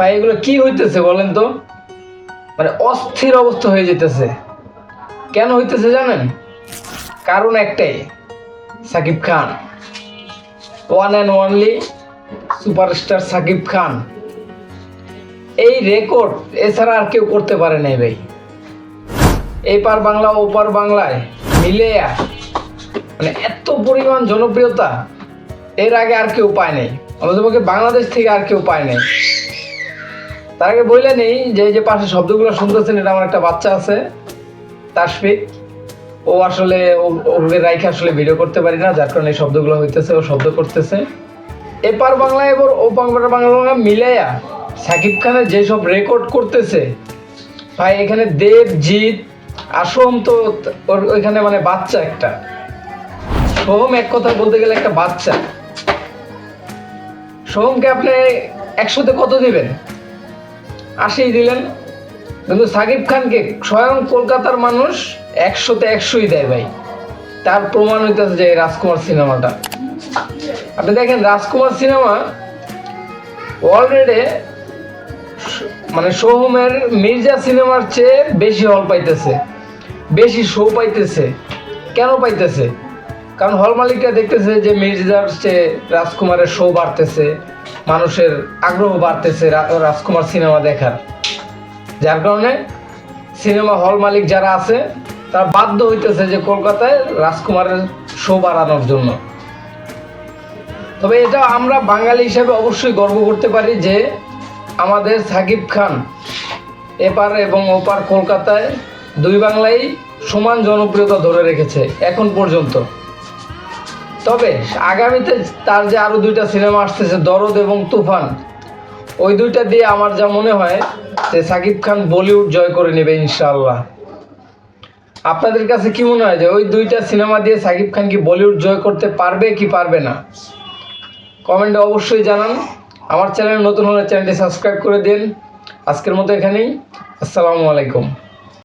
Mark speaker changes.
Speaker 1: ভাই, এগুলো কি হইতেছে বলেন তো? মানে অস্থির অবস্থা হয়ে যেতেছে। কেন হইতেছে জানেন? কারণ একটাই, Shakib Khan. One and only superstar Shakib Khan. এই রেকর্ড এছাড়া আর কেউ করতে পারে নাই ভাই। এপার বাংলা ওপার বাংলায় মিলে মানে এত পরিমাণ জনপ্রিয়তা, এর আগে আর কেউ পায় নাই। আমাদের বাংলাদেশ থেকে আর কেউ পায় নাই। তার আগে বললে নেই যে যে পাশে শব্দগুলো শুনতেছেন, এটা আমার একটা বাচ্চা আছে, তাসফিক। ও আসলে ওকে রাইখে আসলে ভিডিও করতে পারি না, যার কারণে এই শব্দগুলো হইতেছে, ও শব্দ করতেছে। এপার বাংলা এবার ও বাংলা বাংলা মিলাইয়া সাকিব খানের যেসব রেকর্ড করতেছে, ভাই এখানে দেবজিৎ আর সোহম তো ওর ওইখানে মানে বাচ্চা একটা। সোহম এক কথা বলতে গেলে একটা বাচ্চা। সোহমকে আপনি একশোতে কত দিবেন? আশিই দিলেন। কিন্তু সাকিব খানকে স্বয়ং কলকাতার মানুষ একশোতে একশোই দেয় ভাই। তার প্রমাণ হইতেছে যে রাজকুমার সিনেমাটা। আপনি দেখেন, রাজকুমার সিনেমা অলরেডি মানে সোহমের মির্জা সিনেমার চেয়ে বেশি হল পাইতেছে। বেশি শো পাইতেছে। কেন পাইতেছে? কারণ হল মালিকরা দেখতেছে যে মির্জার চেয়ে রাজকুমারের শো বাড়তেছে, মানুষের আগ্রহ বাড়তেছে রাজকুমার সিনেমা দেখার। যার কারণে সিনেমা হল মালিক যারা আছে, তারা বাধ্য হইতেছে যে কলকাতায় রাজকুমারের শো বাড়ানোর জন্য। তবে এটা আমরা বাঙালি হিসেবে অবশ্যই গর্ব করতে পারি যে আমাদের সাকিব খান এপার এবং ওপার কলকাতায় দুই বাংলাই সমান জনপ্রিয়তা ধরে রেখেছে, এখন পর্যন্ত। তবে আগামীতে তার যে আরও দুইটা সিনেমা আসতেছে, দরদ এবং তুফান, ওই দুইটা দিয়ে আমার যা মনে হয় যে সাকিব খান বলিউড জয় করে নেবে ইনশাল্লাহ আপনাদের কাছে কি মনে হয় যে ওই দুইটা সিনেমা দিয়ে সাকিব খান কি বলিউড জয় করতে পারবে কি পারবে না? কমেন্টে অবশ্যই জানান। আমার চ্যানেল নতুন হলে চ্যানেলটি সাবস্ক্রাইব করে দিন। আজকের মতো এখানেই। আসসালামু আলাইকুম।